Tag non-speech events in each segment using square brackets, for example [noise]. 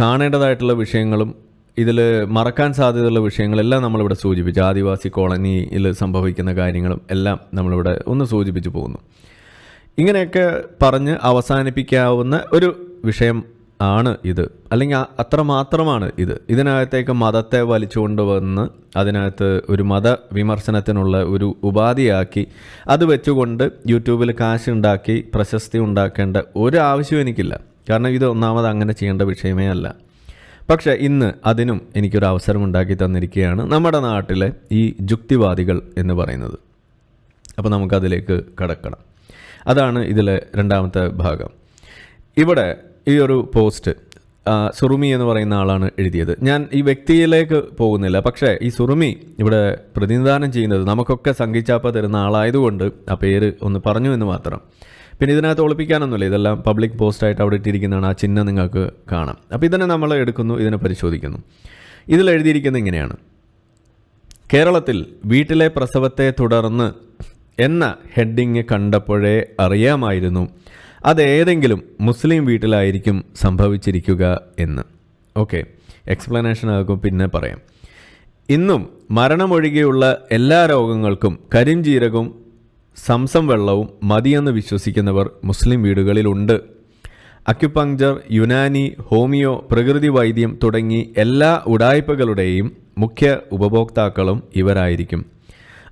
കാണേണ്ടതായിട്ടുള്ള വിഷയങ്ങളും ഇതിൽ മറക്കാൻ സാധ്യതയുള്ള വിഷയങ്ങളെല്ലാം നമ്മളിവിടെ സൂചിപ്പിച്ചു. ആദിവാസി കോളനിയിൽ സംഭവിക്കുന്ന കാര്യങ്ങളും എല്ലാം നമ്മളിവിടെ ഒന്ന് സൂചിപ്പിച്ചു പോകുന്നു. ഇങ്ങനെയൊക്കെ പറഞ്ഞ് അവസാനിപ്പിക്കാവുന്ന ഒരു വിഷയം ആണ് ഇത്. അല്ലെങ്കിൽ അത്ര മാത്രമാണ് ഇത്. ഇതിനകത്തേക്ക് മതത്തെ വലിച്ചുകൊണ്ട് വന്ന് അതിനകത്ത് ഒരു മത വിമർശനത്തിനുള്ള ഒരു ഉപാധിയാക്കി അത് വെച്ചുകൊണ്ട് യൂട്യൂബിൽ കാശ് ഉണ്ടാക്കി പ്രശസ്തി ഉണ്ടാക്കേണ്ട ഒരു ആവശ്യവും എനിക്കില്ല. കാരണം ഇത് ഒന്നാമത് അങ്ങനെ ചെയ്യേണ്ട വിഷയമേ അല്ല. പക്ഷേ ഇന്ന് അതിനും എനിക്കൊരു അവസരം ഉണ്ടാക്കി തന്നിരിക്കുകയാണ് നമ്മുടെ നാട്ടിലെ ഈ ജുക്തിവാദികൾ എന്ന് പറയുന്നത്. അപ്പോൾ നമുക്കതിലേക്ക് കടക്കണം. അതാണ് ഇതിലെ രണ്ടാമത്തെ ഭാഗം. ഇവിടെ ഈ ഒരു പോസ്റ്റ് സുറുമി എന്ന് പറയുന്ന ആളാണ് എഴുതിയത്. ഞാൻ ഈ വ്യക്തിയിലേക്ക് പോകുന്നില്ല. പക്ഷേ ഈ സുറുമി ഇവിടെ പ്രതിനിധാനം ചെയ്യുന്നത് നമുക്കൊക്കെ സംഘിച്ചാപ്പ തരുന്ന ആളായതുകൊണ്ട് ആ പേര് ഒന്ന് പറഞ്ഞു എന്ന് മാത്രം. പിന്നെ ഇതിനകത്ത് ഒളിപ്പിക്കാനൊന്നുമില്ല. ഇതെല്ലാം പബ്ലിക് പോസ്റ്റായിട്ട് അവിടെ ഇട്ടിരിക്കുന്നതാണ് ആ ചിഹ്നം നിങ്ങൾക്ക് കാണാം. അപ്പോൾ ഇതിനെ നമ്മൾ എടുക്കുന്നു ഇതിനെ പരിശോധിക്കുന്നു. ഇതിൽ എഴുതിയിരിക്കുന്നത് ഇങ്ങനെയാണ്. കേരളത്തിൽ വീട്ടിലെ പ്രസവത്തെ തുടർന്ന് എന്ന ഹെഡിങ് കണ്ടപ്പോഴേ അറിയാമായിരുന്നു അതേതെങ്കിലും മുസ്ലിം വീട്ടിലായിരിക്കും സംഭവിച്ചിരിക്കുക എന്ന്. ഓക്കെ എക്സ്പ്ലനേഷൻ ആകും പിന്നെ പറയാം. ഇന്നും മരണമൊഴികെയുള്ള എല്ലാ രോഗങ്ങൾക്കും കരിഞ്ചീരകവും സംസം വെള്ളവും മതിയെന്ന് വിശ്വസിക്കുന്നവർ മുസ്ലിം വീടുകളിലുണ്ട്. അക്യുപങ്ചർ യുനാനി ഹോമിയോ പ്രകൃതി വൈദ്യം തുടങ്ങി എല്ലാ ഉടായ്പകളുടെയും മുഖ്യ ഉപഭോക്താക്കളും ഇവരായിരിക്കും.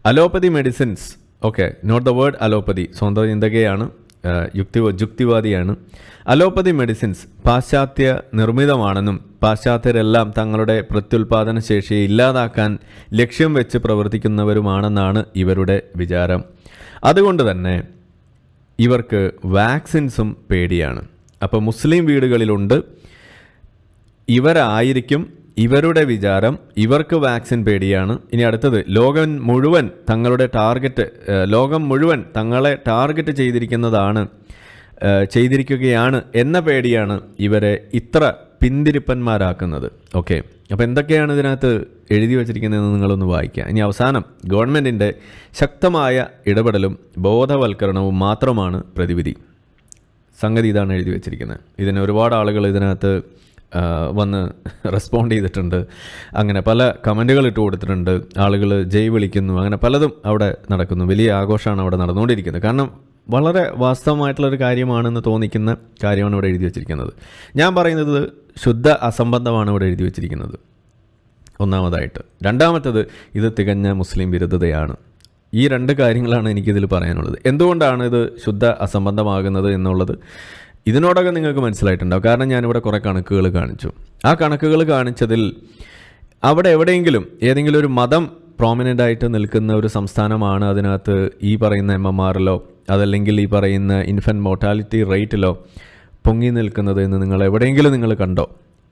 Allopathy medicines okay not the word allopathy സ്വന്തം ചിന്തകയാണ് യുക്തി യുക്തിവാദിയാണ്. അലോപ്പതി മെഡിസിൻസ് പാശ്ചാത്യ നിർമ്മിതമാണെന്നും പാശ്ചാത്യരെല്ലാം തങ്ങളുടെ പ്രത്യുൽപാദന ശേഷിയെ ഇല്ലാതാക്കാൻ ലക്ഷ്യം വെച്ച് പ്രവർത്തിക്കുന്നവരുമാണെന്നാണ് ഇവരുടെ വിചാരം. അതുകൊണ്ട് തന്നെ ഇവർക്ക് വാക്സിൻസും പേടിയാണ്. അപ്പോൾ മുസ്ലിം വീടുകളിലുണ്ട്. ഇവരായിരിക്കും ഇവരുടെ വിചാരം ഇവർക്ക് വാക്സിൻ പേടിയാണ്. ഇനി അടുത്തത് ലോകം മുഴുവൻ തങ്ങളുടെ ടാർഗറ്റ് ലോകം മുഴുവൻ തങ്ങളെ ടാർഗറ്റ് ചെയ്തിരിക്കുന്നതാണ് ചെയ്തിരിക്കുകയാണ് എന്ന പേടിയാണ് ഇവരെ ഇത്ര പിന്തിരിപ്പന്മാരാക്കുന്നത്. ഓക്കെ അപ്പോൾ എന്തൊക്കെയാണ് ഇതിനകത്ത് എഴുതി വച്ചിരിക്കുന്നതെന്ന് നിങ്ങളൊന്ന് വായിക്കുക ഇനി അവസാനം ഗവൺമെന്റിന്റെ ശക്തമായ ഇടപെടലും ബോധവൽക്കരണവും മാത്രമാണ് പ്രതിവിധി. സംഗതി ഇതാണ് എഴുതി വെച്ചിരിക്കുന്നത്. ഇതിന് ഒരുപാട് ആളുകൾ ഇതിനകത്ത് വന്ന് റെസ്പോണ്ട് ചെയ്തിട്ടുണ്ട്. അങ്ങനെ പല കമന്റുകൾ ഇട്ട് കൊടുത്തിട്ടുണ്ട്. ആളുകൾ ജയ് വിളിക്കുന്നു. അങ്ങനെ പലതും അവിടെ നടക്കുന്നു. വലിയ ആഘോഷമാണ് അവിടെ നടന്നുകൊണ്ടിരിക്കുന്നത്. കാരണം വളരെ വാസ്തവമായിട്ടുള്ളൊരു കാര്യമാണെന്ന് തോന്നിക്കുന്ന കാര്യമാണ് ഇവിടെ എഴുതി വച്ചിരിക്കുന്നത്. ഞാൻ പറയുന്നത് ശുദ്ധ അസംബന്ധമാണ് ഇവിടെ എഴുതി വച്ചിരിക്കുന്നത്. ഒന്നാമതായിട്ട്. രണ്ടാമത്തത് ഇത് തികഞ്ഞ മുസ്ലിം വിരുദ്ധതയാണ്. ഈ രണ്ട് കാര്യങ്ങളാണ് എനിക്കിതിൽ പറയാനുള്ളത്. എന്തുകൊണ്ടാണ് ഇത് ശുദ്ധ അസംബന്ധമാകുന്നത് എന്നുള്ളത് ഇതിനോടൊക്കെ നിങ്ങൾക്ക് മനസ്സിലായിട്ടുണ്ടാവും. കാരണം ഞാനിവിടെ കുറേ കണക്കുകൾ കാണിച്ചു. ആ കണക്കുകൾ കാണിച്ചതിൽ അവിടെ എവിടെയെങ്കിലും ഏതെങ്കിലും ഒരു മതം പ്രോമിനന്റ് ആയിട്ട് നിൽക്കുന്ന ഒരു സംസ്ഥാനമാണ് അതിനകത്ത് ഈ പറയുന്ന എം എം ആറിലോ അതല്ലെങ്കിൽ ഈ പറയുന്ന ഇൻഫന്റ് മോർട്ടാലിറ്റി റേറ്റിലോ പൊങ്ങി നിൽക്കുന്നത് എന്ന് നിങ്ങൾ എവിടെയെങ്കിലും നിങ്ങൾ കണ്ടോ.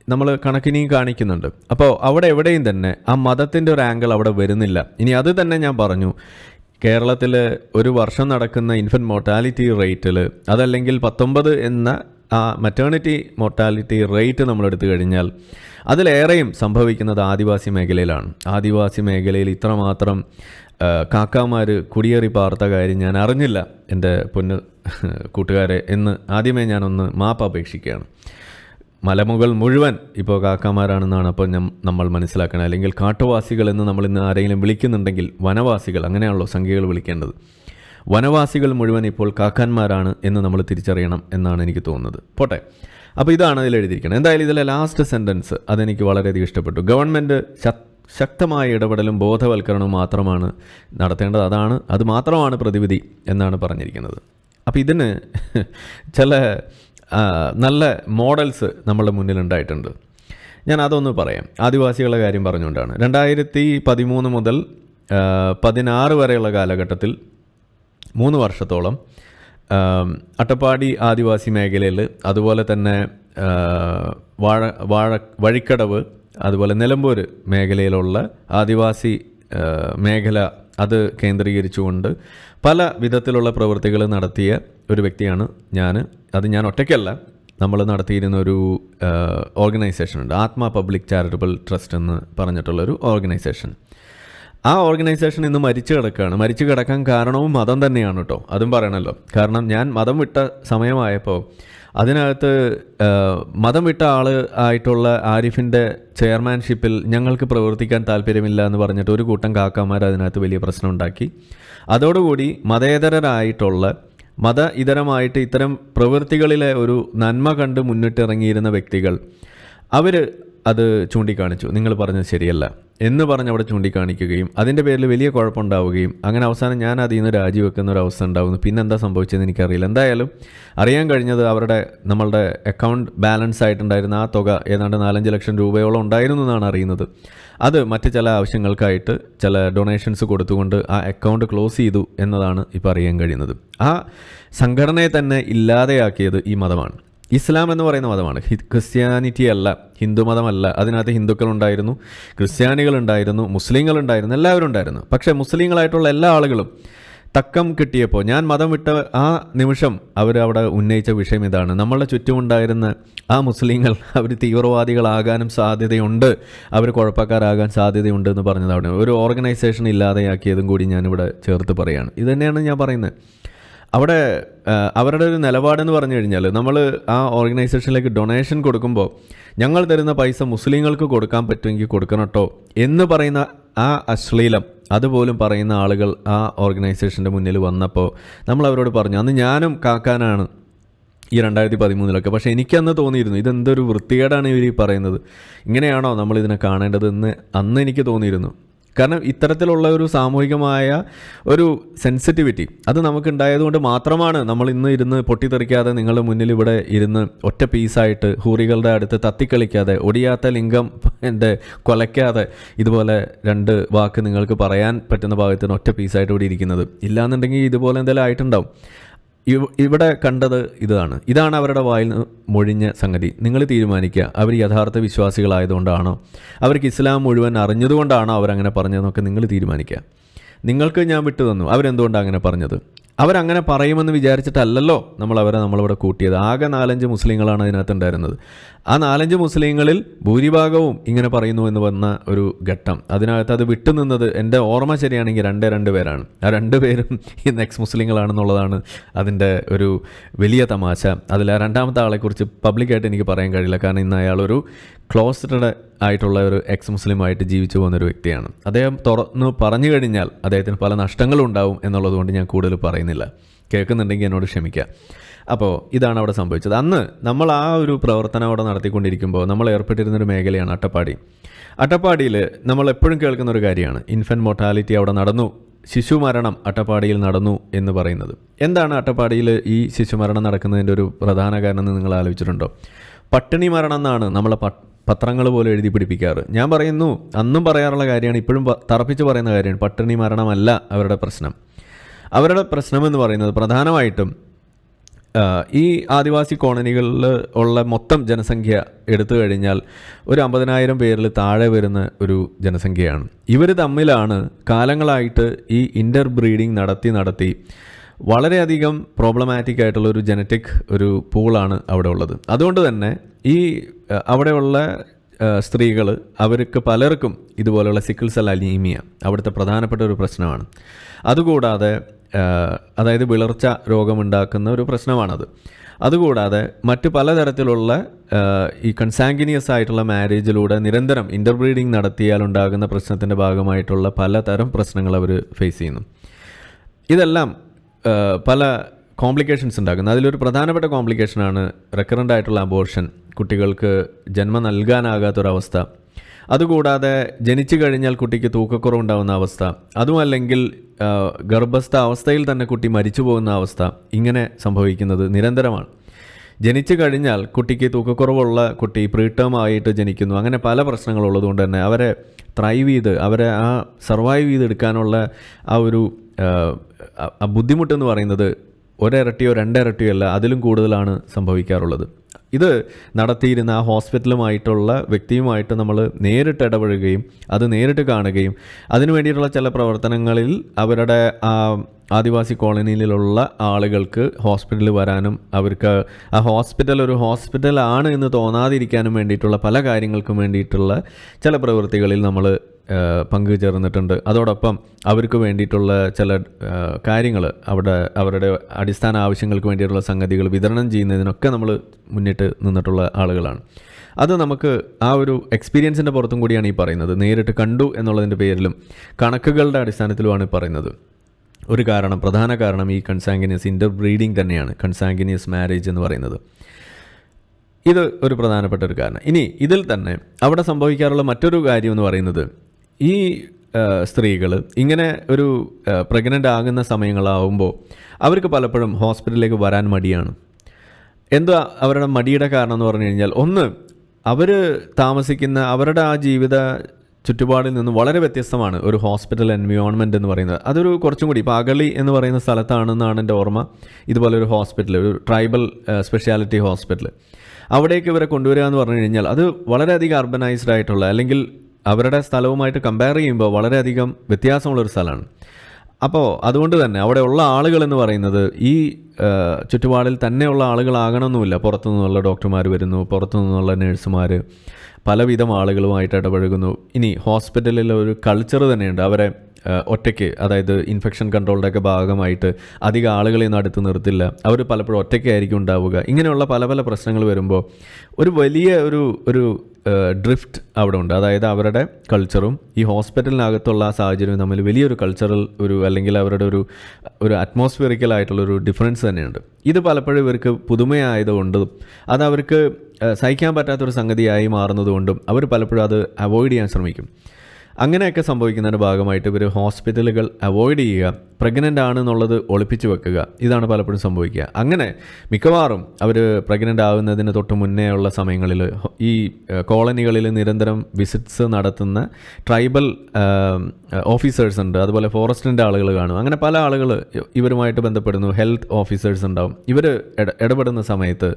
നമ്മൾ കണക്കിനെയും കാണിക്കുന്നുണ്ട്. അപ്പോൾ അവിടെ എവിടെയും തന്നെ ആ മതത്തിന്റെ ഒരു ആംഗിൾ അവിടെ വരുന്നില്ല. ഇനി അത് തന്നെ ഞാൻ പറഞ്ഞു കേരളത്തിൽ ഒരു വർഷം നടക്കുന്ന ഇൻഫന്റ് മോർട്ടാലിറ്റി റേറ്റിൽ അതല്ലെങ്കിൽ പത്തൊമ്പത് എന്ന ആ മെറ്റേണിറ്റി മോർട്ടാലിറ്റി റേറ്റ് നമ്മൾ എടുത്തു കഴിഞ്ഞാൽ അതിലേറെയും സംഭവിക്കുന്നത് ആദിവാസി മേഖലയിലാണ്. ആദിവാസി മേഖലയിൽ ഇത്രമാത്രം കാക്കാമാർ കുടിയേറി പാർത്ത കാര്യം ഞാൻ അറിഞ്ഞില്ല. എന്റെ പൊന്ന് കൂട്ടുകാരെ എന്ന് ആദ്യമേ ഞാനൊന്ന് മാപ്പ് അപേക്ഷിക്കുകയാണ്. മലമുകൾ മുഴുവൻ ഇപ്പോൾ കാക്കാമാരാണെന്നാണ് അപ്പോൾ നമ്മൾ മനസ്സിലാക്കണം. അല്ലെങ്കിൽ കാട്ടുവാസികൾ എന്ന് നമ്മൾ ഇന്ന് ആരെങ്കിലും വിളിക്കുന്നുണ്ടെങ്കിൽ വനവാസികൾ അങ്ങനെയാണല്ലോ സംഖ്യകൾ വിളിക്കേണ്ടത്. വനവാസികൾ മുഴുവൻ ഇപ്പോൾ കാക്കാന്മാരാണ് എന്ന് നമ്മൾ തിരിച്ചറിയണം എന്നാണ് എനിക്ക് തോന്നുന്നത്. പോട്ടെ. അപ്പോൾ ഇതാണ് അതിൽ എഴുതിയിരിക്കുന്നത്. എന്തായാലും ഇതിലെ ലാസ്റ്റ് സെന്റൻസ് അതെനിക്ക് വളരെയധികം ഇഷ്ടപ്പെട്ടു. ഗവൺമെന്റ് ശക്തമായ ഇടപെടലും ബോധവൽക്കരണവും മാത്രമാണ് നടത്തേണ്ടത്. അതാണ് അത് മാത്രമാണ് പ്രതിവിധി എന്നാണ് പറഞ്ഞിരിക്കുന്നത്. അപ്പോൾ ഇതിന് [laughs] ചില നല്ല മോഡൽസ് നമ്മളുടെ മുന്നിലുണ്ടായിട്ടുണ്ട് ഞാൻ അതൊന്ന് പറയാം. ആദിവാസികളുടെ കാര്യം പറഞ്ഞുകൊണ്ടാണ്. രണ്ടായിരത്തി പതിമൂന്ന് മുതൽ പതിനാറ് വരെയുള്ള കാലഘട്ടത്തിൽ മൂന്ന് വർഷത്തോളം. അട്ടപ്പാടി ആദിവാസി മേഖലയിൽ അതുപോലെ തന്നെ വാഴ വാഴ വഴിക്കടവ് അതുപോലെ നിലമ്പൂർ മേഖലയിലുള്ള ആദിവാസി മേഖല അത് കേന്ദ്രീകരിച്ചുകൊണ്ട് പല വിധത്തിലുള്ള പ്രവൃത്തികൾ നടത്തിയ ഒരു വ്യക്തിയാണ് ഞാൻ അത് ഞാൻ ഒറ്റയ്ക്കല്ല. നമ്മൾ നടത്തിയിരുന്ന ഒരു ഓർഗനൈസേഷൻ ഉണ്ട്. ആത്മ പബ്ലിക് ചാരിറ്റബിൾ ട്രസ്റ്റ് എന്ന് പറഞ്ഞിട്ടുള്ളൊരു ഓർഗനൈസേഷൻ. ആ ഓർഗനൈസേഷൻ ഇന്ന് മരിച്ചു കിടക്കുകയാണ്. മരിച്ചു കിടക്കാൻ കാരണവും മതം തന്നെയാണ് കേട്ടോ അതും പറയണമല്ലോ കാരണം ഞാൻ മതം വിട്ട സമയമായപ്പോൾ അതിനകത്ത് മതം വിട്ട ആൾ ആയിട്ടുള്ള ആരിഫിന്റെ ചെയർമാൻഷിപ്പിൽ ഞങ്ങൾക്ക് പ്രവർത്തിക്കാൻ താല്പര്യമില്ല എന്ന് പറഞ്ഞിട്ട് ഒരു കൂട്ടം കാക്കാമാർ അതിനകത്ത് വലിയ പ്രശ്നം ഉണ്ടാക്കി. അതോടുകൂടി മതേതരരായിട്ടുള്ള മത ഇതരമായിട്ട് ഇത്തരം പ്രവൃത്തികളിലെ ഒരു നന്മ കണ്ട് മുന്നിട്ടിറങ്ങിയിരുന്ന വ്യക്തികൾ അവർ അത് ചൂണ്ടിക്കാണിച്ചു. നിങ്ങൾ പറഞ്ഞത് ശരിയല്ല. എന്ന് പറഞ്ഞ് അവിടെ ചൂണ്ടിക്കാണിക്കുകയും അതിന്റെ പേരിൽ വലിയ കുഴപ്പമുണ്ടാവുകയും അങ്ങനെ അവസാനം ഞാൻ അതിൽ നിന്ന് രാജിവെക്കുന്ന ഒരു അവസ്ഥ ഉണ്ടാകുന്നു പിന്നെ എന്താ സംഭവിച്ചതെന്ന് എനിക്കറിയില്ല. എന്തായാലും അറിയാൻ കഴിഞ്ഞത് അവരുടെ നമ്മളുടെ അക്കൗണ്ട് ബാലൻസ് ആയിട്ടുണ്ടായിരുന്ന ആ തുക ഏതാണ്ട് നാലഞ്ച് ലക്ഷം രൂപയോളം ഉണ്ടായിരുന്നു എന്നാണ് അറിയുന്നത്. അത് മറ്റ് ചില ആവശ്യങ്ങൾക്കായിട്ട് ചില ഡൊണേഷൻസ് കൊടുത്തുകൊണ്ട് ആ അക്കൗണ്ട് ക്ലോസ് ചെയ്തു എന്നതാണ് ഇപ്പോൾ അറിയാൻ കഴിയുന്നത്. ആ സംഘടനയെ തന്നെ ഇല്ലാതെയാക്കിയത് ഈ മതമാണ്. ഇസ്ലാം എന്ന് പറയുന്ന മതമാണ്. ക്രിസ്ത്യാനിറ്റി അല്ല ഹിന്ദു മതമല്ല. അതിനകത്ത് ഹിന്ദുക്കളുണ്ടായിരുന്നു ക്രിസ്ത്യാനികളുണ്ടായിരുന്നു മുസ്ലിങ്ങളുണ്ടായിരുന്നു എല്ലാവരും ഉണ്ടായിരുന്നു പക്ഷേ മുസ്ലിങ്ങളായിട്ടുള്ള എല്ലാ ആളുകളും തക്കം കിട്ടിയപ്പോൾ ഞാൻ മതം വിട്ട ആ നിമിഷം അവർ അവിടെ ഉന്നയിച്ച വിഷയം ഇതാണ്. നമ്മളുടെ ചുറ്റുമുണ്ടായിരുന്ന ആ മുസ്ലിങ്ങൾ അവർ തീവ്രവാദികളാകാനും സാധ്യതയുണ്ട്. അവർ കുഴപ്പക്കാരാകാൻ സാധ്യതയുണ്ട് എന്ന് പറഞ്ഞതാണ്. ഒരു ഓർഗനൈസേഷൻ ഇല്ലാതെയാക്കിയതും കൂടി ഞാനിവിടെ ചേർത്ത് പറയുകയാണ് ഇത് തന്നെയാണ് ഞാൻ പറയുന്നത്. അവിടെ അവരുടെ ഒരു നിലപാടെന്ന് പറഞ്ഞു കഴിഞ്ഞാൽ നമ്മൾ ആ ഓർഗനൈസേഷനിലേക്ക് ഡൊണേഷൻ കൊടുക്കുമ്പോൾ ഞങ്ങൾ തരുന്ന പൈസ മുസ്ലിങ്ങൾക്ക് കൊടുക്കാൻ പറ്റുമെങ്കിൽ കൊടുക്കണം കേട്ടോ എന്ന് പറയുന്ന ആ അശ്ലീലം അതുപോലും പറയുന്ന ആളുകൾ ആ ഓർഗനൈസേഷന്റെ മുന്നിൽ വന്നപ്പോൾ നമ്മൾ അവരോട് പറഞ്ഞു അന്ന് ഞാനും കാക്കാനാണ് ഈ രണ്ടായിരത്തി പതിമൂന്നിലൊക്കെ. പക്ഷേ എനിക്കന്ന് തോന്നിയിരുന്നു ഇതെന്തൊരു വൃത്തികേടാണ് ഇവർ ഈ പറയുന്നത്. ഇങ്ങനെയാണോ നമ്മൾ ഇതിനെ കാണേണ്ടതെന്ന് അന്ന് എനിക്ക് തോന്നിയിരുന്നു. കാരണം ഇത്തരത്തിലുള്ള ഒരു സാമൂഹികമായ ഒരു സെൻസിറ്റിവിറ്റി അത് നമുക്കുണ്ടായതുകൊണ്ട് മാത്രമാണ് നമ്മൾ ഇന്ന് ഇരുന്ന് പൊട്ടിത്തെറിക്കാതെ നിങ്ങളുടെ മുന്നിൽ ഇവിടെ ഇരുന്ന് ഒറ്റ പീസായിട്ട് ഹൂറികളുടെ അടുത്ത് തത്തിക്കളിക്കാതെ ഒടിയാത്ത ലിംഗം എന്റെ കൊലയ്ക്കാതെ ഇതുപോലെ രണ്ട് വാക്ക് നിങ്ങൾക്ക് പറയാൻ പറ്റുന്ന ഭാഗത്തിന് ഒറ്റ പീസായിട്ട് ഇവിടെ ഇരിക്കുന്നത്. ഇല്ലാന്നുണ്ടെങ്കിൽ ഇതുപോലെ എന്തെങ്കിലും ആയിട്ടുണ്ടാവും. ഇവിടെ കണ്ടത് ഇതാണ്. ഇതാണ് അവരുടെ വായിൽ മൊഴിഞ്ഞ സംഗതി. നിങ്ങൾ തീരുമാനിക്കുക. അവർ യഥാർത്ഥ വിശ്വാസികളായതുകൊണ്ടാണോ? അവർക്ക് ഇസ്ലാം മുഴുവൻ അറിഞ്ഞതുകൊണ്ടാണോ അവരങ്ങനെ പറഞ്ഞതെന്നൊക്കെ നിങ്ങൾ തീരുമാനിക്കുക. നിങ്ങൾക്ക് ഞാൻ വിട്ടു തന്നു അവരെന്തുകൊണ്ടാണ് അങ്ങനെ പറഞ്ഞത്? അവരങ്ങനെ പറയുമെന്ന് വിചാരിച്ചിട്ടല്ലല്ലോ നമ്മൾ അവരെ നമ്മളിവിടെ കൂട്ടിയത്. ആകെ നാലഞ്ച് മുസ്ലിങ്ങളാണ് അതിനകത്ത് ഉണ്ടായിരുന്നത് ആ നാലഞ്ച് മുസ്ലിങ്ങളിൽ ഭൂരിഭാഗവും ഇങ്ങനെ പറയുന്നു എന്ന് വന്ന ഒരു ഘട്ടം. അതിനകത്ത് അത് വിട്ടുനിന്നത് എന്റെ ഓർമ്മ ശരിയാണെങ്കിൽ രണ്ടേ രണ്ട് പേരാണ്. ആ രണ്ട് പേരും ഈ എക്സ് മുസ്ലിങ്ങളാണെന്നുള്ളതാണ് അതിന്റെ ഒരു വലിയ തമാശ. അതിൽ ആ രണ്ടാമത്തെ ആളെക്കുറിച്ച് പബ്ലിക്കായിട്ട് എനിക്ക് പറയാൻ കഴിയില്ല. കാരണം ഇന്ന് അയാളൊരു ക്ലോസ്ഡ് ആയിട്ടുള്ള ഒരു എക്സ് മുസ്ലിമായിട്ട് ജീവിച്ചു പോകുന്ന ഒരു വ്യക്തിയാണ്. അദ്ദേഹം തുറന്ന് പറഞ്ഞു കഴിഞ്ഞാൽ അദ്ദേഹത്തിന് പല നഷ്ടങ്ങളും ഉണ്ടാവും എന്നുള്ളതുകൊണ്ട് ഞാൻ കൂടുതൽ പറയുന്നില്ല. കേൾക്കുന്നുണ്ടെങ്കിൽ എന്നോട് ക്ഷമിക്കുക. അപ്പോൾ ഇതാണ് അവിടെ സംഭവിച്ചത്. അന്ന് നമ്മൾ ആ ഒരു പ്രവർത്തനം അവിടെ നടത്തിക്കൊണ്ടിരിക്കുമ്പോൾ നമ്മൾ ഏർപ്പെട്ടിരുന്നൊരു മേഖലയാണ് അട്ടപ്പാടി. അട്ടപ്പാടിയിൽ നമ്മൾ എപ്പോഴും കേൾക്കുന്ന ഒരു കാര്യമാണ്. ഇൻഫന്റ് മോർട്ടാലിറ്റി അവിടെ നടന്നു. ശിശു മരണം അട്ടപ്പാടിയിൽ നടന്നു എന്ന് പറയുന്നത്. എന്താണ് അട്ടപ്പാടിയിൽ ഈ ശിശു മരണം നടക്കുന്നതിന്റെ ഒരു പ്രധാന കാരണം എന്ന് നിങ്ങൾ ആലോചിച്ചിട്ടുണ്ടോ? പട്ടിണി മരണം എന്നാണ് നമ്മളെ പത്രങ്ങൾ പോലെ എഴുതി പിടിപ്പിക്കാറ്. ഞാൻ പറയുന്നു അന്നും പറയാറുള്ള കാര്യമാണ് ഇപ്പോഴും തറപ്പിച്ച് പറയുന്ന കാര്യമാണ്. പട്ടിണി മരണമല്ല അവരുടെ പ്രശ്നം. അവരുടെ പ്രശ്നമെന്ന് പറയുന്നത് പ്രധാനമായിട്ടും ഈ ആദിവാസി കോളനികളിൽ ഉള്ള മൊത്തം ജനസംഖ്യ എടുത്തു കഴിഞ്ഞാൽ ഒരു അമ്പതിനായിരം പേരിൽ താഴെ വരുന്ന ഒരു ജനസംഖ്യയാണ്. ഇവർ തമ്മിലാണ് കാലങ്ങളായിട്ട് ഈ ഇന്റർ ബ്രീഡിങ് നടത്തി നടത്തി വളരെയധികം പ്രോബ്ലമാറ്റിക് ആയിട്ടുള്ള ഒരു ജനറ്റിക് ഒരു പൂളാണ് അവിടെ ഉള്ളത്. അതുകൊണ്ട് തന്നെ ഈ അവിടെയുള്ള സ്ത്രീകൾ അവർക്ക് പലർക്കും ഇതുപോലെയുള്ള സിക്കിൾ സെൽ അനീമിയ അവിടുത്തെ പ്രധാനപ്പെട്ട ഒരു പ്രശ്നമാണ്. അതുകൂടാതെ അതായത് വിളർച്ച രോഗമുണ്ടാക്കുന്ന ഒരു പ്രശ്നമാണത്. അതുകൂടാതെ മറ്റ് പലതരത്തിലുള്ള ഈ കൺസാങ്കിനിയസ് ആയിട്ടുള്ള മാരേജിലൂടെ നിരന്തരം ഇന്റർബ്രീഡിങ് നടത്തിയാൽ ഉണ്ടാകുന്ന പ്രശ്നത്തിന്റെ ഭാഗമായിട്ടുള്ള പലതരം പ്രശ്നങ്ങൾ അവർ ഫേസ് ചെയ്യുന്നു. ഇതെല്ലാം പല കോംപ്ലിക്കേഷൻസ് ഉണ്ടാക്കുന്നത് അതിലൊരു പ്രധാനപ്പെട്ട കോംപ്ലിക്കേഷനാണ് റെക്കറന്റ് ആയിട്ടുള്ള അബോർഷൻ കുട്ടികൾക്ക് ജന്മം നൽകാനാകാത്തൊരവസ്ഥ. അതുകൂടാതെ ജനിച്ചു കഴിഞ്ഞാൽ കുട്ടിക്ക് തൂക്കക്കുറവുണ്ടാകുന്ന അവസ്ഥ അതുമല്ലെങ്കിൽ ഗർഭസ്ഥ അവസ്ഥയിൽ തന്നെ കുട്ടി മരിച്ചു പോകുന്ന അവസ്ഥ ഇങ്ങനെ സംഭവിക്കുന്നത് നിരന്തരമാണ്. ജനിച്ചു കഴിഞ്ഞാൽ കുട്ടിക്ക് തൂക്കക്കുറവുള്ള കുട്ടി പ്രീടേം ആയിട്ട് ജനിക്കുന്നു. അങ്ങനെ പല പ്രശ്നങ്ങളുള്ളതുകൊണ്ട് തന്നെ അവരെ ത്രൈവ് ചെയ്ത് അവരെ ആ സർവൈവ് ചെയ്തെടുക്കാനുള്ള ആ ഒരു ബുദ്ധിമുട്ടെന്ന് പറയുന്നത് ഒരിരട്ടിയോ രണ്ടിരട്ടിയോ അല്ല അതിലും കൂടുതലാണ് സംഭവിക്കാറുള്ളത്. ഇത് നടത്തിയിരുന്ന ആ ഹോസ്പിറ്റലുമായിട്ടുള്ള വ്യക്തിയുമായിട്ട് നമ്മൾ നേരിട്ട് ഇടപഴകുകയും അത് നേരിട്ട് കാണുകയും അതിനു വേണ്ടിയിട്ടുള്ള ചില പ്രവർത്തനങ്ങളിൽ അവരുടെ ആദിവാസി കോളനിയിലുള്ള ആളുകൾക്ക് ഹോസ്പിറ്റലിൽ വരാനും അവർക്ക് ആ ഹോസ്പിറ്റൽ ഒരു ഹോസ്പിറ്റലാണ് എന്ന് തോന്നാതിരിക്കാനും വേണ്ടിയിട്ടുള്ള പല കാര്യങ്ങൾക്കും വേണ്ടിയിട്ടുള്ള ചില പ്രവൃത്തികളിൽ നമ്മൾ പങ്കു ചേർന്നിട്ടുണ്ട് അതോടൊപ്പം അവർക്ക് വേണ്ടിയിട്ടുള്ള ചില കാര്യങ്ങൾ അവിടെ അവരുടെ അടിസ്ഥാന ആവശ്യങ്ങൾക്ക് വേണ്ടിയിട്ടുള്ള സംഗതികൾ വിതരണം ചെയ്യുന്നതിനൊക്കെ നമ്മൾ മുന്നിട്ട് നിന്നിട്ടുള്ള ആളുകളാണ്. അത് നമുക്ക് ആ ഒരു എക്സ്പീരിയൻസിന്റെ പുറത്തും കൂടിയാണ് ഈ പറയുന്നത്. നേരിട്ട് കണ്ടു എന്നുള്ളതിന്റെ പേരിലും കണക്കുകളുടെ അടിസ്ഥാനത്തിലുമാണ് പറയുന്നത്. ഒരു കാരണം പ്രധാന കാരണം ഈ കൺസാങ്കിനിയസ് ഇന്റർ ബ്രീഡിങ് തന്നെയാണ്. കൺസാങ്കിനിയസ് മാരേജ് എന്ന് പറയുന്നത്. ഇത് ഒരു പ്രധാനപ്പെട്ട ഒരു കാരണം. ഇനി ഇതിൽ തന്നെ അവിടെ സംഭവിക്കാറുള്ള മറ്റൊരു കാര്യം എന്ന് പറയുന്നത് ഈ സ്ത്രീകൾ ഇങ്ങനെ ഒരു പ്രഗ്നന്റ് ആകുന്ന സമയങ്ങളാവുമ്പോൾ അവർക്ക് പലപ്പോഴും ഹോസ്പിറ്റലിലേക്ക് വരാൻ മടിയാണ്. എന്താ അവരുടെ മടിയുടെ കാരണം എന്ന് പറഞ്ഞു കഴിഞ്ഞാൽ ഒന്ന് അവർ താമസിക്കുന്ന അവരുടെ ആ ജീവിത ചുറ്റുപാടിൽ നിന്ന് വളരെ വ്യത്യസ്തമാണ് ഒരു ഹോസ്പിറ്റൽ എൻവയോൺമെന്റ് എന്ന് പറയുന്നത്. അതൊരു കുറച്ചും കൂടി ഇപ്പോൾ അഗളി എന്ന് പറയുന്ന സ്ഥലത്താണെന്നാണ് എന്റെ ഓർമ്മ. ഇതുപോലെ ഒരു ഹോസ്പിറ്റൽ ഒരു ട്രൈബൽ സ്പെഷ്യാലിറ്റി ഹോസ്പിറ്റൽ അവിടേക്ക് ഇവരെ കൊണ്ടുവരിക എന്ന് പറഞ്ഞു കഴിഞ്ഞാൽ അത് വളരെയധികം അർബനൈസ്ഡ് ആയിട്ടുള്ള അല്ലെങ്കിൽ അവരുടെ സ്ഥലവുമായിട്ട് കമ്പയർ ചെയ്യുമ്പോൾ വളരെയധികം വ്യത്യാസമുള്ളൊരു സ്ഥലമാണ്. അപ്പോൾ അതുകൊണ്ട് തന്നെ അവിടെ ഉള്ള ആളുകൾ എന്ന് പറയുന്നത് ഈ ചുറ്റുപാടിൽ തന്നെയുള്ള ആളുകളാകണമെന്നുമില്ല പുറത്തു നിന്നുള്ള ഡോക്ടർമാർ വരുന്നു പുറത്തു നിന്നുള്ള നഴ്സുമാർ പലവിധം ആളുകളുമായിട്ട് ഇടപഴകുന്നു. ഇനി ഹോസ്പിറ്റലിൽ ഒരു കൾച്ചർ തന്നെയുണ്ട്. അവരെ ഒറ്റയ്ക്ക് അതായത് ഇൻഫെക്ഷൻ കൺട്രോളിന്റെ ഒക്കെ ഭാഗമായിട്ട് അധികം ആളുകളെ അടുത്ത് നിർത്തില്ല. അവർ പലപ്പോഴും ഒറ്റയ്ക്കായിരിക്കും ഉണ്ടാവുക. ഇങ്ങനെയുള്ള പല പല പ്രശ്നങ്ങൾ വരുമ്പോൾ ഒരു വലിയ ഒരു ഒരു ഡ്രിഫ്റ്റ് അവിടെ ഉണ്ട്. അതായത് അവരുടെ കൾച്ചറും ഈ ഹോസ്പിറ്റലിനകത്തുള്ള ആ സാഹചര്യവും തമ്മിൽ വലിയൊരു കൾച്ചറൽ ഒരു അല്ലെങ്കിൽ അവരുടെ ഒരു ഒരു ഒരു ഡിഫറൻസ് തന്നെയുണ്ട്. ഇത് പലപ്പോഴും ഇവർക്ക് പുതുമയായതുകൊണ്ടും അത് അവർക്ക് സഹിക്കാൻ പറ്റാത്തൊരു സംഗതിയായി മാറുന്നതുകൊണ്ടും അവർ പലപ്പോഴും അത് അവോയ്ഡ് ചെയ്യാൻ ശ്രമിക്കും. അങ്ങനെയൊക്കെ സംഭവിക്കുന്നതിന്റെ ഭാഗമായിട്ട് ഇവർ ഹോസ്പിറ്റലുകൾ അവോയ്ഡ് ചെയ്യുക പ്രഗ്നന്റ് ആണെന്നുള്ളത് ഒളിപ്പിച്ചു വെക്കുക ഇതാണ് പലപ്പോഴും സംഭവിക്കുക. അങ്ങനെ മിക്കവാറും അവർ പ്രഗ്നന്റ് ആകുന്നതിന് തൊട്ട് മുന്നേ ഉള്ള സമയങ്ങളിൽ ഈ കോളനികളിൽ നിരന്തരം വിസിറ്റ്സ് നടത്തുന്ന ട്രൈബൽ ഓഫീസേഴ്സ് ഉണ്ട്. അതുപോലെ ഫോറസ്റ്റിന്റെ ആളുകൾ കാണും. അങ്ങനെ പല ആളുകൾ ഇവരുമായിട്ട് ബന്ധപ്പെടുന്നു. ഹെൽത്ത് ഓഫീസേഴ്സ് ഉണ്ടാവും. ഇവർ ഇടപെടുന്ന സമയത്ത്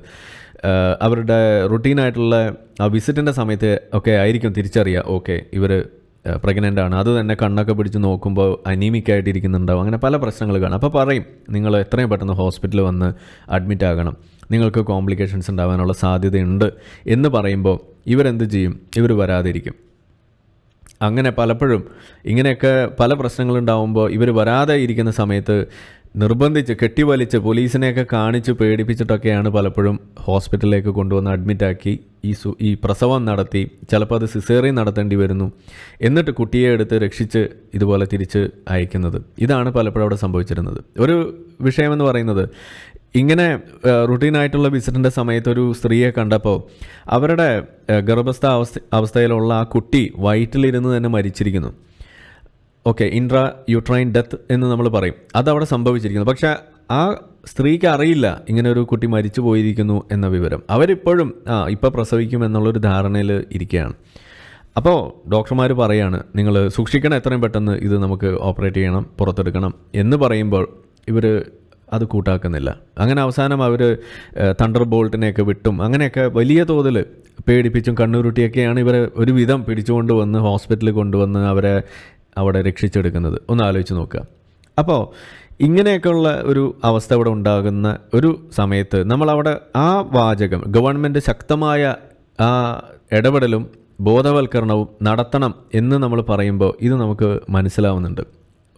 അവരുടെ റുട്ടീനായിട്ടുള്ള ആ വിസിറ്റിന്റെ സമയത്ത് ഒക്കെ ആയിരിക്കും തിരിച്ചറിയുക. ഓക്കെ ഇവർ പ്രഗ്നന്റ് ആണ്. അത് തന്നെ കണ്ണൊക്കെ പിടിച്ച് നോക്കുമ്പോൾ അനീമിക് ആയിട്ടിരിക്കുന്നുണ്ടാവും. അങ്ങനെ പല പ്രശ്നങ്ങൾ കാണും. അപ്പോൾ പറയും നിങ്ങൾ എത്രയും പെട്ടെന്ന് ഹോസ്പിറ്റലിൽ വന്ന് അഡ്മിറ്റ് ആകണം. നിങ്ങൾക്ക് കോംപ്ലിക്കേഷൻസ് ഉണ്ടാകാനുള്ള സാധ്യതയുണ്ട്. എന്ന് പറയുമ്പോൾ ഇവരെന്ത് ചെയ്യും? ഇവർ വരാതിരിക്കും. അങ്ങനെ പലപ്പോഴും ഇങ്ങനെയൊക്കെ പല പ്രശ്നങ്ങളുണ്ടാവുമ്പോൾ ഇവർ വരാതെ ഇരിക്കുന്ന സമയത്ത് നിർബന്ധിച്ച് കെട്ടിവലിച്ച് പോലീസിനെയൊക്കെ കാണിച്ച് പേടിപ്പിച്ചിട്ടൊക്കെയാണ് പലപ്പോഴും ഹോസ്പിറ്റലിലേക്ക് കൊണ്ടുവന്ന് അഡ്മിറ്റാക്കി ഈ സു ഈ പ്രസവം നടത്തി ചിലപ്പോൾ അത് സിസേറി നടത്തേണ്ടി വരുന്നു എന്നിട്ട് കുട്ടിയെ എടുത്ത് രക്ഷിച്ച് ഇതുപോലെ തിരിച്ച് അയക്കുന്നത്. ഇതാണ് പലപ്പോഴും അവിടെ സംഭവിച്ചിരുന്നത്. ഒരു വിഷയമെന്ന് പറയുന്നത് ഇങ്ങനെ റുട്ടീനായിട്ടുള്ള വിസിറ്റിന്റെ സമയത്ത് ഒരു സ്ത്രീയെ കണ്ടപ്പോൾ അവരുടെ ഗർഭസ്ഥ അവസ്ഥ അവസ്ഥയിലുള്ള ആ കുട്ടി വയറ്റിലിരുന്ന് തന്നെ മരിച്ചിരിക്കുന്നു. ഓക്കെ ഇൻട്രാ യുട്രൈൻ ഡെത്ത് എന്ന് നമ്മൾ പറയും. അതവിടെ സംഭവിച്ചിരിക്കുന്നു. പക്ഷേ ആ സ്ത്രീക്ക് അറിയില്ല ഇങ്ങനെ ഒരു കുട്ടി മരിച്ചു പോയിരിക്കുന്നു എന്ന വിവരം. അവരിപ്പോഴും ആ ഇപ്പോൾ പ്രസവിക്കും എന്നുള്ളൊരു ധാരണയിൽ ഇരിക്കുകയാണ്. അപ്പോൾ ഡോക്ടർമാർ പറയാണ് നിങ്ങൾ സൂക്ഷിക്കണം എത്രയും പെട്ടെന്ന് ഇത് നമുക്ക് ഓപ്പറേറ്റ് ചെയ്യണം പുറത്തെടുക്കണം എന്ന് പറയുമ്പോൾ ഇവർ അത് കൂട്ടാക്കുന്നില്ല. അങ്ങനെ അവസാനം അവർ തണ്ടർ ബോൾട്ടിനെയൊക്കെ വിട്ടും. അങ്ങനെയൊക്കെ വലിയ തോതിൽ പേടിപ്പിച്ചും കണ്ണുരുട്ടിയൊക്കെയാണ് ഇവരെ ഒരുവിധം പിടിച്ചുകൊണ്ട് വന്ന് ഹോസ്പിറ്റലിൽ കൊണ്ടുവന്ന് അവരെ അവിടെ രക്ഷിച്ചെടുക്കുന്നത്. ഒന്ന് ആലോചിച്ച് നോക്കുക. അപ്പോൾ ഇങ്ങനെയൊക്കെയുള്ള ഒരു അവസ്ഥ ഇവിടെ ഉണ്ടാകുന്ന ഒരു സമയത്ത് നമ്മളവിടെ ആ വാചകം ഗവൺമെന്റ് ശക്തമായ ആ ഇടപെടലും ബോധവൽക്കരണവും നടത്തണം എന്ന് നമ്മൾ പറയുമ്പോൾ ഇത് നമുക്ക് മനസ്സിലാവുന്നുണ്ട്.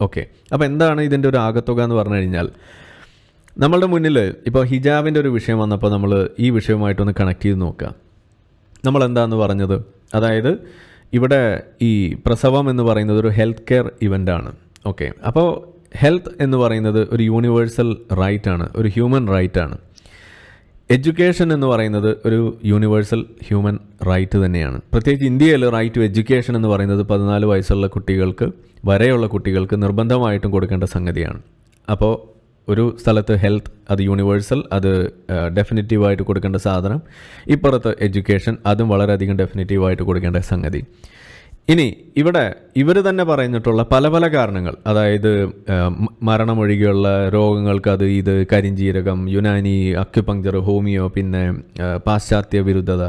ഓക്കെ. അപ്പോൾ എന്താണ് ഇതിന്റെ ഒരു ആകത്തുക എന്ന് പറഞ്ഞു കഴിഞ്ഞാൽ നമ്മളുടെ മുന്നിൽ ഇപ്പോൾ ഹിജാബിന്റെ ഒരു വിഷയം വന്നപ്പോൾ നമ്മൾ ഈ വിഷയവുമായിട്ടൊന്ന് കണക്ട് ചെയ്ത് നോക്കുക നമ്മൾ എന്താന്ന് പറഞ്ഞത്? അതായത് ഇവിടെ ഈ പ്രസവം എന്ന് പറയുന്നത് ഒരു ഹെൽത്ത് കെയർ ഇവന്റാണ് ഓക്കെ. അപ്പോൾ ഹെൽത്ത് എന്ന് പറയുന്നത് ഒരു യൂണിവേഴ്സൽ റൈറ്റ് ആണ് ഒരു ഹ്യൂമൻ റൈറ്റ് ആണ്. എഡ്യൂക്കേഷൻ എന്ന് പറയുന്നത് ഒരു യൂണിവേഴ്സൽ ഹ്യൂമൻ റൈറ്റ് തന്നെയാണ്. പ്രത്യേകിച്ച് ഇന്ത്യയിൽ റൈറ്റ് ടു എഡ്യൂക്കേഷൻ എന്ന് പറയുന്നത് പതിനാല് വയസ്സുള്ള കുട്ടികൾക്ക് വരെയുള്ള കുട്ടികൾക്ക് നിർബന്ധമായിട്ടും കൊടുക്കേണ്ട സംഗതിയാണ്. അപ്പോൾ ഒരു സ്ഥലത്ത് ഹെൽത്ത് അത് യൂണിവേഴ്സൽ അത് ഡെഫിനറ്റീവായിട്ട് കൊടുക്കേണ്ട സാധനം. ഇപ്പുറത്ത് എഡ്യൂക്കേഷൻ അതും വളരെയധികം ഡെഫിനറ്റീവായിട്ട് കൊടുക്കേണ്ട സംഗതി. ഇനി ഇവിടെ ഇവർ തന്നെ പറഞ്ഞിട്ടുള്ള പല പല കാരണങ്ങൾ. അതായത് മരണമൊഴികെയുള്ള രോഗങ്ങൾക്ക് അത് ഇത് കരിഞ്ജീരകം യുനാനി അക്യുപങ്ചർ ഹോമിയോ പിന്നെ പാശ്ചാത്യ വിരുദ്ധത.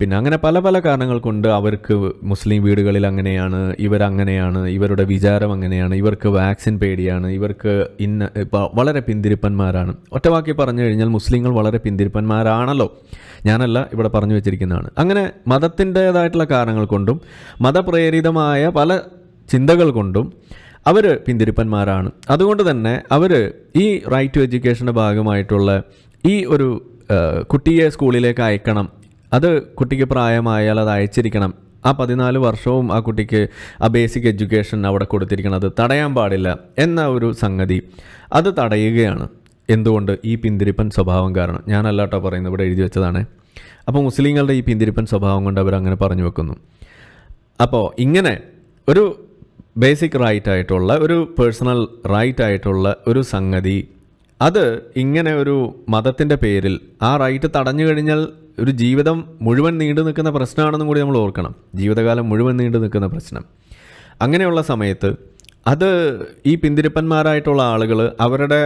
പിന്നെ അങ്ങനെ പല പല കാരണങ്ങൾ കൊണ്ട് അവർക്ക് മുസ്ലിം വീടുകളിൽ അങ്ങനെയാണ് ഇവരങ്ങനെയാണ് ഇവരുടെ വിചാരം അങ്ങനെയാണ് ഇവർക്ക് വാക്സിൻ പേടിയാണ് ഇവർക്ക് ഇന്ന വളരെ പിന്തിരിപ്പന്മാരാണ്. ഒറ്റവാക്കി പറഞ്ഞു കഴിഞ്ഞാൽ മുസ്ലിങ്ങൾ വളരെ പിന്തിരിപ്പന്മാരാണല്ലോ. ഞാനല്ല ഇവിടെ പറഞ്ഞു വെച്ചിരിക്കുന്നതാണ്. അങ്ങനെ മതത്തിന്റേതായിട്ടുള്ള കാരണങ്ങൾ കൊണ്ടും മത മതപ്രേരിതമായ പല ചിന്തകൾ കൊണ്ടും അവർ പിന്തിരിപ്പന്മാരാണ്. അതുകൊണ്ട് തന്നെ അവർ ഈ റൈറ്റ് ടു എഡ്യൂക്കേഷന്റെ ഭാഗമായിട്ടുള്ള ഈ ഒരു കുട്ടിയെ സ്കൂളിലേക്ക് അയക്കണം. അത് കുട്ടിക്ക് പ്രായമായാൽ അത് അയച്ചിരിക്കണം. ആ പതിനാല് വർഷവും ആ കുട്ടിക്ക് ആ ബേസിക് എഡ്യൂക്കേഷൻ അവിടെ കൊടുത്തിരിക്കണം അത് തടയാൻ പാടില്ല എന്ന ഒരു സംഗതി. അത് തടയുകയാണ്. എന്തുകൊണ്ട്? ഈ പിന്തിരിപ്പൻ സ്വഭാവം കാരണം. ഞാനല്ലാട്ടോ പറയുന്നത്. ഇവിടെ എഴുതി വെച്ചതാണ്. അപ്പോൾ മുസ്ലിങ്ങളുടെ ഈ പിന്തിരിപ്പൻ സ്വഭാവം കൊണ്ട് അവർ അങ്ങനെ പറഞ്ഞു വെക്കുന്നു. അപ്പോൾ ഇങ്ങനെ ഒരു ബേസിക് റൈറ്റ് ആയിട്ടുള്ള ഒരു പേഴ്സണൽ റൈറ്റ് ആയിട്ടുള്ള ഒരു സംഗതി അത് ഇങ്ങനെ ഒരു മതത്തിന്റെ പേരിൽ ആ റൈറ്റ് തടഞ്ഞു കഴിഞ്ഞാൽ ഒരു ജീവിതം മുഴുവൻ നീണ്ടു നിൽക്കുന്ന പ്രശ്നമാണെന്നും കൂടി നമ്മൾ ഓർക്കണം. ജീവിതകാലം മുഴുവൻ നീണ്ടു നിൽക്കുന്ന പ്രശ്നം. അങ്ങനെയുള്ള സമയത്ത് അത് ഈ പിന്തിരിപ്പന്മാരായിട്ടുള്ള ആളുകൾ അവരുടെ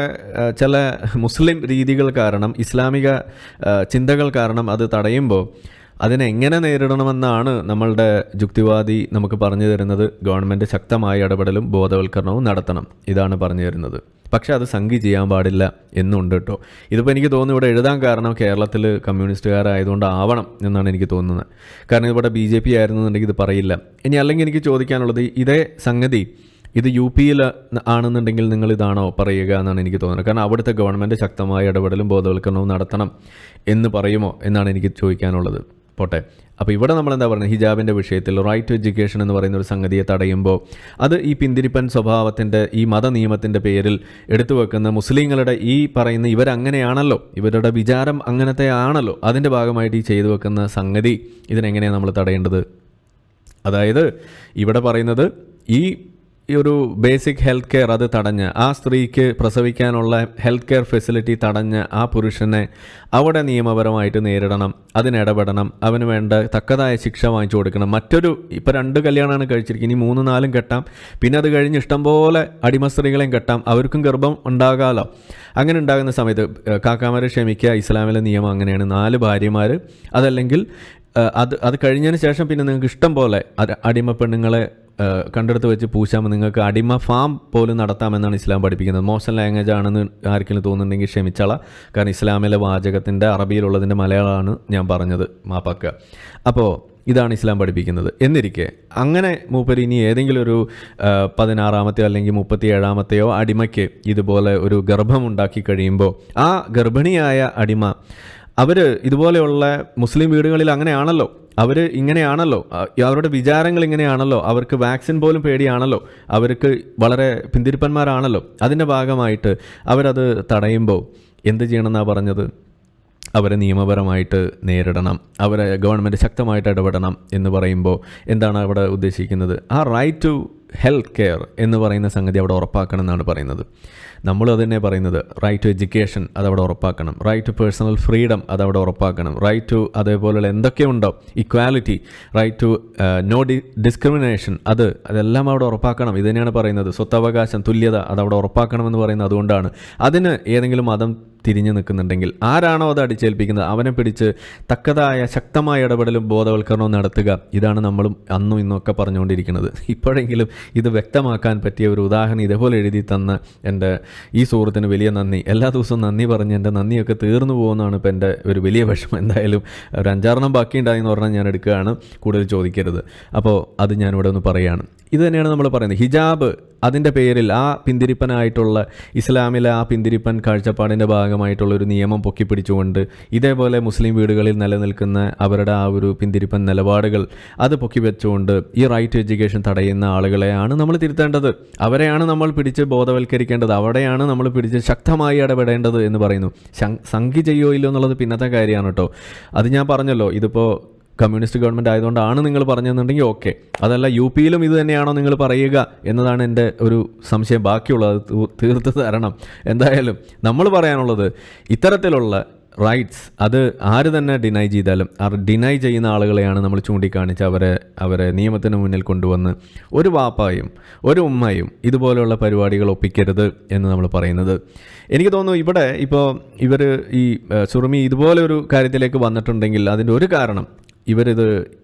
ചില മുസ്ലിം രീതികൾ കാരണം ഇസ്ലാമിക ചിന്തകൾ കാരണം അത് തടയുമ്പോൾ അതിനെ എങ്ങനെ നേരിടണമെന്നാണ് നമ്മളുടെ യുക്തിവാദി നമുക്ക് പറഞ്ഞു തരുന്നത്. ഗവൺമെന്റ് ശക്തമായ ഇടപെടലും ബോധവൽക്കരണവും നടത്തണം. ഇതാണ് പറഞ്ഞു തരുന്നത്. പക്ഷേ അത് സംഘി ചെയ്യാൻ പാടില്ല എന്നുണ്ട് കേട്ടോ. ഇതിപ്പോൾ എനിക്ക് തോന്നുന്നു ഇവിടെ എഴുതാൻ കാരണം കേരളത്തിൽ കമ്മ്യൂണിസ്റ്റുകാരായതുകൊണ്ട് ആവണം എന്നാണ് എനിക്ക് തോന്നുന്നത്. കാരണം ഇവിടെ ബി ജെ പി ആയിരുന്നുണ്ടെങ്കിൽ ഇത് പറയില്ല. ഇനി അല്ലെങ്കിൽ എനിക്ക് ചോദിക്കാനുള്ളത് ഇതേ സംഗതി ഇത് യു പിയിൽ ആണെന്നുണ്ടെങ്കിൽ നിങ്ങൾ ഇതാണോ പറയുക എന്നാണ് എനിക്ക് തോന്നുന്നത്. കാരണം അവിടുത്തെ ഗവൺമെന്റ് ശക്തമായ ഇടപെടലും ബോധവൽക്കരണവും നടത്തണം എന്ന് പറയുമോ എന്നാണ് എനിക്ക് ചോദിക്കാനുള്ളത്. പോട്ടെ. അപ്പോൾ ഇവിടെ നമ്മൾ എന്താ പറയുന്നത് ഹിജാബിന്റെ വിഷയത്തിൽ റൈറ്റ് ടു എഡ്യൂക്കേഷൻ എന്ന് പറയുന്ന ഒരു സംഗതിയെ തടയുമ്പോൾ അത് ഈ പിന്തിരിപ്പൻ സ്വഭാവത്തിന്റെ ഈ മത നിയമത്തിന്റെ പേരിൽ എടുത്തു വെക്കുന്ന മുസ്ലിങ്ങളുടെ ഈ പറയുന്ന ഇവരങ്ങനെയാണല്ലോ. ഇവരുടെ വിചാരം അങ്ങനത്തെ ആണല്ലോ. അതിന്റെ ഭാഗമായിട്ട് ഈ ചെയ്തു വെക്കുന്ന സംഗതി ഇതിനെങ്ങനെയാണ് നമ്മൾ തടയേണ്ടത്? അതായത് ഇവിടെ പറയുന്നത് ഈ ഈ ഒരു ബേസിക് ഹെൽത്ത് കെയർ അത് തടഞ്ഞ് ആ സ്ത്രീക്ക് പ്രസവിക്കാനുള്ള ഹെൽത്ത് കെയർ ഫെസിലിറ്റി തടഞ്ഞ് ആ പുരുഷനെ അവിടെ നിയമപരമായിട്ട് നേരിടണം അതിനിടപെടണം അവന് വേണ്ട തക്കതായ ശിക്ഷ വാങ്ങിച്ചു കൊടുക്കണം. മറ്റൊരു ഇപ്പോൾ രണ്ട് കല്യാണമാണ് കഴിച്ചിരിക്കുന്നത്. ഇനി മൂന്ന് നാലും കെട്ടാം. പിന്നെ അത് കഴിഞ്ഞ് ഇഷ്ടംപോലെ അടിമ സ്ത്രീകളെയും കെട്ടാം. അവർക്കും ഗർഭം ഉണ്ടാകാമല്ലോ അങ്ങനെ ഉണ്ടാകുന്ന സമയത്ത് കാക്കാമാരെ ക്ഷമിക്കുക. ഇസ്ലാമിലെ നിയമം അങ്ങനെയാണ്. നാല് ഭാര്യമാർ അതല്ലെങ്കിൽ അത് അത് കഴിഞ്ഞതിന് ശേഷം പിന്നെ നിങ്ങൾക്ക് ഇഷ്ടം പോലെ അടിമ പെണ്ണുങ്ങളെ കണ്ടെടുത്ത് വെച്ച് പൂശാമെന്ന് നിങ്ങൾക്ക് അടിമ ഫാം പോലും നടത്താമെന്നാണ് ഇസ്ലാം പഠിപ്പിക്കുന്നത്. മോശം ലാംഗ്വേജ് ആണെന്ന് ആർക്കെങ്കിലും തോന്നുന്നുണ്ടെങ്കിൽ ക്ഷമിച്ചള. കാരണം ഇസ്ലാമിലെ വാചകത്തിന്റെ അറബിയിലുള്ളതിന്റെ മലയാളമാണ് ഞാൻ പറഞ്ഞത്. മാപ്പാക്ക. അപ്പോൾ ഇതാണ് ഇസ്ലാം പഠിപ്പിക്കുന്നത്. എന്നിരിക്കെ അങ്ങനെ മൂപ്പര് ഇനി ഏതെങ്കിലും ഒരു പതിനാറാമത്തെയോ അല്ലെങ്കിൽ മുപ്പത്തി ഏഴാമത്തെയോ അടിമയ്ക്ക് ഇതുപോലെ ഒരു ഗർഭമുണ്ടാക്കി കഴിയുമ്പോൾ ആ ഗർഭിണിയായ അടിമ അവർ ഇതുപോലെയുള്ള മുസ്ലിം വീടുകളിൽ അങ്ങനെയാണല്ലോ. അവർ ഇങ്ങനെയാണല്ലോ. അവരുടെ വിചാരങ്ങൾ ഇങ്ങനെയാണല്ലോ. അവർക്ക് വാക്സിൻ പോലും പേടിയാണല്ലോ. അവർക്ക് വളരെ പിന്തിരിപ്പന്മാരാണല്ലോ. അതിന്റെ ഭാഗമായിട്ട് അവരത് തടയുമ്പോൾ എന്ത് ചെയ്യണമെന്നാണ് പറഞ്ഞത്? അവരെ നിയമപരമായിട്ട് നേരിടണം. അവരെ ഗവൺമെന്റ് ശക്തമായിട്ട് ഇടപെടണം എന്ന് പറയുമ്പോൾ എന്താണ് അവിടെ ഉദ്ദേശിക്കുന്നത്? ആ റൈറ്റ് ടു ഹെൽത്ത് കെയർ എന്ന് പറയുന്ന സംഗതി അവിടെ ഉറപ്പാക്കണം എന്നാണ് പറയുന്നത്. നമ്മൾ തന്നെ പറയുന്നത് റൈറ്റ് ടു എഡ്യൂക്കേഷൻ അതവിടെ ഉറപ്പാക്കണം. റൈറ്റ് ടു പേഴ്സണൽ ഫ്രീഡം അതവിടെ ഉറപ്പാക്കണം. റൈറ്റ് ടു അതേപോലെയുള്ള എന്തൊക്കെയുണ്ടോ equality right to no D discrimination അത് അതെല്ലാം അവിടെ ഉറപ്പാക്കണം. ഇത് തന്നെയാണ് പറയുന്നത്. സ്വത്തവകാശം തുല്യത അതവിടെ ഉറപ്പാക്കണമെന്ന് പറയുന്നത് അതുകൊണ്ടാണ്. അതിന് ഏതെങ്കിലും മതം തിരിഞ്ഞു നിൽക്കുന്നുണ്ടെങ്കിൽ ആരാണോ അത് അടിച്ചേൽപ്പിക്കുന്നത്? അവനെ പിടിച്ച് തക്കതായ ശക്തമായ ഇടപെടലും ബോധവൽക്കരണവും നടത്തുക. ഇതാണ് നമ്മളും അന്നും ഇന്നൊക്കെ പറഞ്ഞുകൊണ്ടിരിക്കുന്നത്. ഇപ്പോഴെങ്കിലും ഇത് വ്യക്തമാക്കാൻ പറ്റിയ ഒരു ഉദാഹരണം ഇതേപോലെ എഴുതി തന്ന എന്റെ ഈ സുഹൃത്തിന് വലിയ നന്ദി. എല്ലാ ദിവസവും നന്ദി പറഞ്ഞ് എന്റെ നന്ദിയൊക്കെ തീർന്നു പോകുന്നതാണ് ഇപ്പോൾ എന്റെ ഒരു വലിയ വിഷമം. എന്തായാലും ഒരു അഞ്ചാറെണ്ണം ബാക്കിയുണ്ടായെന്ന് പറഞ്ഞാൽ ഞാൻ എടുക്കുകയാണ് കൂടുതൽ ചോദിക്കരുത്. അപ്പോൾ അത് ഞാനിവിടെ ഒന്ന് പറയുകയാണ്. ഇത് തന്നെയാണ് നമ്മൾ പറയുന്നത്. ഹിജാബ് അതിന്റെ പേരിൽ ആ പിന്തിരിപ്പനായിട്ടുള്ള ഇസ്ലാമിലെ ആ പിന്തിരിപ്പൻ കാഴ്ചപ്പാടിന്റെ ഭാഗമായിട്ടുള്ള ഒരു നിയമം പൊക്കിപ്പിടിച്ചുകൊണ്ട് ഇതേപോലെ മുസ്ലിം വീടുകളിൽ നിലനിൽക്കുന്ന അവരുടെ ആ ഒരു പിന്തിരിപ്പൻ നിലപാടുകൾ അത് പൊക്കി വെച്ചുകൊണ്ട് ഈ റൈറ്റ് ടു എഡ്യൂക്കേഷൻ തടയുന്ന ആളുകളെയാണ് നമ്മൾ തിരുത്തേണ്ടത്. അവരെയാണ് നമ്മൾ പിടിച്ച് ബോധവൽക്കരിക്കേണ്ടത്. അവിടെയാണ് നമ്മൾ പിടിച്ച് ശക്തമായി ഇടപെടേണ്ടത് എന്ന് പറയുന്നു. സംഖ്യ ചെയ്യോ ഇല്ലോ എന്നുള്ളത് പിന്നത്തെ കാര്യമാണ് കേട്ടോ. അത് ഞാൻ പറഞ്ഞല്ലോ. ഇതിപ്പോൾ കമ്മ്യൂണിസ്റ്റ് ഗവൺമെന്റ് ആയതുകൊണ്ടാണ് നിങ്ങൾ പറഞ്ഞതെന്നുണ്ടെങ്കിൽ ഓക്കെ. അതല്ല യു പിയിലും ഇത് തന്നെയാണോ നിങ്ങൾ പറയുക എന്നതാണ് എന്റെ ഒരു സംശയം. ബാക്കിയുള്ളത് തീർത്ത് തരണം. എന്തായാലും നമ്മൾ പറയാനുള്ളത് ഇത്തരത്തിലുള്ള റൈറ്റ്സ് അത് ആര് തന്നെ ഡിനൈ ചെയ്താലും ആ ഡിനൈ ചെയ്യുന്ന ആളുകളെയാണ് നമ്മൾ ചൂണ്ടിക്കാണിച്ച് അവരെ അവരെ നിയമത്തിന് മുന്നിൽ കൊണ്ടുവന്ന് ഒരു വാപ്പായും ഒരു ഉമ്മയും ഇതുപോലെയുള്ള പരിപാടികൾ ഒപ്പിക്കരുത് എന്ന് നമ്മൾ പറയുന്നത്. എനിക്ക് തോന്നുന്നു ഇവിടെ ഇപ്പോൾ ഇവർ ഈ സുറുമി ഇതുപോലെ ഒരു കാര്യത്തിലേക്ക് വന്നിട്ടുണ്ടെങ്കിൽ അതിന്റെ ഒരു കാരണം ഇവരിത്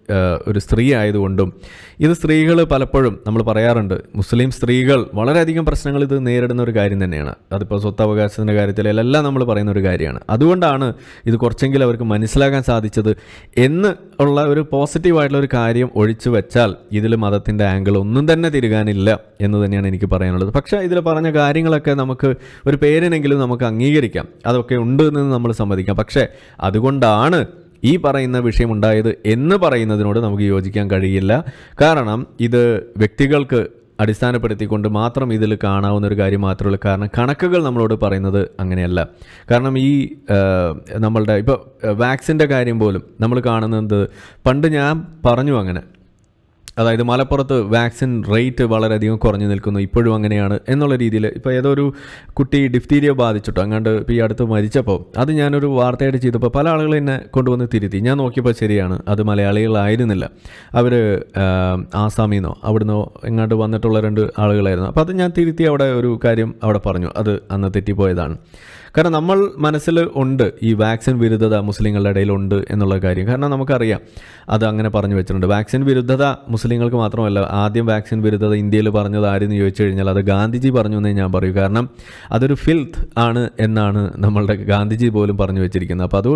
ഒരു സ്ത്രീ ആയതുകൊണ്ടും ഇത് സ്ത്രീകൾ പലപ്പോഴും നമ്മൾ പറയാറുണ്ട് മുസ്ലിം സ്ത്രീകൾ വളരെയധികം പ്രശ്നങ്ങൾ ഇത് നേരിടുന്ന ഒരു കാര്യം തന്നെയാണ്. അതിപ്പോൾ സ്വത്തവകാശത്തിന്റെ കാര്യത്തിലെല്ലാം നമ്മൾ പറയുന്ന ഒരു കാര്യമാണ്. അതുകൊണ്ടാണ് ഇത് കുറച്ചെങ്കിലും അവർക്ക് മനസ്സിലാക്കാൻ സാധിച്ചത് എന്ന് ഉള്ള ഒരു പോസിറ്റീവായിട്ടുള്ള ഒരു കാര്യം ഒഴിച്ചു വെച്ചാൽ ഇതിൽ മതത്തിന്റെ ആംഗിൾ ഒന്നും തന്നെ തിരുകാനില്ല എന്ന് തന്നെയാണ് എനിക്ക് പറയാനുള്ളത്. പക്ഷേ ഇതിൽ പറഞ്ഞ കാര്യങ്ങളൊക്കെ നമുക്ക് ഒരു പേരിനെങ്കിലും നമുക്ക് അംഗീകരിക്കാം. അതൊക്കെ ഉണ്ട് എന്ന് നമ്മൾ സമ്മതിക്കാം. പക്ഷേ അതുകൊണ്ടാണ് ഈ പറയുന്ന വിഷയമുണ്ടായത് എന്ന് പറയുന്നതിനോട് നമുക്ക് യോജിക്കാൻ കഴിയില്ല. കാരണം ഇത് വ്യക്തികൾക്ക് അടിസ്ഥാനപ്പെടുത്തിക്കൊണ്ട് മാത്രം ഇതിൽ കാണാവുന്ന ഒരു കാര്യം മാത്രമേ ഉള്ളൂ. കാരണം കണക്കുകൾ നമ്മളോട് പറയുന്നത് അങ്ങനെയല്ല. കാരണം ഈ നമ്മളുടെ ഇപ്പോൾ വാക്സിന്റെ കാര്യം പോലും നമ്മൾ കാണുന്നത് പണ്ട് ഞാൻ പറഞ്ഞു അങ്ങനെ അതായത് മലപ്പുറത്ത് വാക്സിൻ റേറ്റ് വളരെയധികം കുറഞ്ഞു നിൽക്കുന്നു ഇപ്പോഴും അങ്ങനെയാണ് എന്നുള്ള രീതിയിൽ. ഇപ്പോൾ ഏതോ ഒരു കുട്ടി ഡിഫ്തീരിയ ബാധിച്ചിട്ടോ അങ്ങാണ്ട് ഈ അടുത്ത് മരിച്ചപ്പോൾ അത് ഞാനൊരു വാർത്തയായിട്ട് ചെയ്തപ്പോൾ പല ആളുകൾ എന്നെ കൊണ്ടുവന്ന് തിരുത്തി. ഞാൻ നോക്കിയപ്പോൾ ശരിയാണ് അത് മലയാളികളായിരുന്നില്ല. അവർ ആസാമിൽ നിന്നോ അവിടുന്നോ എങ്ങാണ്ട് വന്നിട്ടുള്ള രണ്ട് ആളുകളായിരുന്നു. അപ്പോൾ അത് ഞാൻ തിരുത്തി അവിടെ ഒരു കാര്യം അവിടെ പറഞ്ഞു അത് അന്ന് തെറ്റിപ്പോയതാണ്. കാരണം നമ്മൾ മനസ്സിൽ ഉണ്ട് ഈ വാക്സിൻ വിരുദ്ധത മുസ്ലിങ്ങളുടെ ഇടയിലുണ്ട് എന്നുള്ള കാര്യം. കാരണം നമുക്കറിയാം അത് അങ്ങനെ പറഞ്ഞു വെച്ചിട്ടുണ്ട്. വാക്സിൻ വിരുദ്ധത മുസ്ലിങ്ങൾക്ക് മാത്രമല്ല ആദ്യം വാക്സിൻ വിരുദ്ധത ഇന്ത്യയിൽ പറഞ്ഞത് ആരെന്ന് ചോദിച്ചു കഴിഞ്ഞാൽ അത് ഗാന്ധിജി പറഞ്ഞു എന്നേ ഞാൻ പറയൂ. കാരണം അതൊരു ഫിൽത്ത് ആണ് എന്നാണ് നമ്മളുടെ ഗാന്ധിജി പോലും പറഞ്ഞു വെച്ചിരിക്കുന്നത്. അപ്പോൾ അത്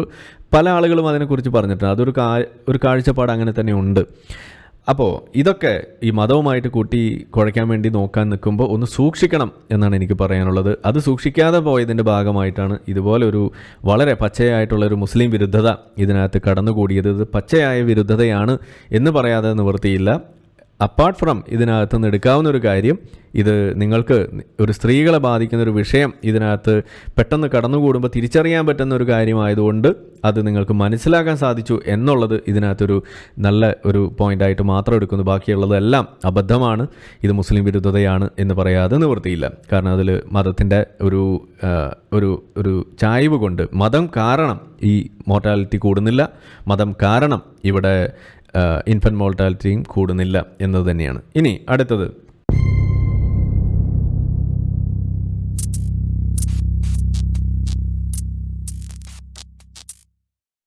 പല ആളുകളും അതിനെക്കുറിച്ച് പറഞ്ഞിട്ടുണ്ട്. അതൊരു കാ ഒരു കാഴ്ചപ്പാട് അങ്ങനെ തന്നെ ഉണ്ട്. അപ്പോൾ ഇതൊക്കെ ഈ മതവുമായിട്ട് കൂട്ടി കുഴയ്ക്കാൻ വേണ്ടി നോക്കാൻ നിൽക്കുമ്പോൾ ഒന്ന് സൂക്ഷിക്കണം എന്നാണ് എനിക്ക് പറയാനുള്ളത്. അത് സൂക്ഷിക്കാതെ പോയതിന്റെ ഭാഗമായിട്ടാണ് ഇതുപോലൊരു വളരെ പച്ചയായിട്ടുള്ള ഒരു മുസ്ലിം വിരുദ്ധത ഇതിനകത്ത് കടന്നുകൂടിയത്. ഇത് പച്ചയായ വിരുദ്ധതയാണ് എന്ന് പറയാതെ നിവൃത്തിയില്ല. അപ്പാർട്ട് ഫ്രം ഇതിനകത്ത് നിന്ന് എടുക്കാവുന്ന ഒരു കാര്യം ഇത് നിങ്ങൾക്ക് ഒരു സ്ത്രീകളെ ബാധിക്കുന്ന ഒരു വിഷയം ഇതിനകത്ത് പെട്ടെന്ന് കടന്നുകൂടുമ്പോൾ തിരിച്ചറിയാൻ പറ്റുന്ന ഒരു കാര്യമായതുകൊണ്ട് അത് നിങ്ങൾക്ക് മനസ്സിലാക്കാൻ സാധിച്ചു എന്നുള്ളത് ഇതിനകത്തൊരു നല്ല ഒരു പോയിന്റായിട്ട് മാത്രം എടുക്കുന്നു. ബാക്കിയുള്ളതെല്ലാം അബദ്ധമാണ്. ഇത് മുസ്ലിം വിരുദ്ധതയാണ് എന്ന് പറയാതെ നിവൃത്തിയില്ല. കാരണം അതിൽ മതത്തിന്റെ ഒരു ഒരു ഒരു ചായ്വ് കൊണ്ട് മതം കാരണം ഈ മോർട്ടാലിറ്റി കൂടുന്നില്ല. മതം കാരണം ഇവിടെ ഇൻഫന്റ് മോർട്ടാലിറ്റിയും കൂടുന്നില്ല എന്നത് തന്നെയാണ്. ഇനി അടുത്തത്.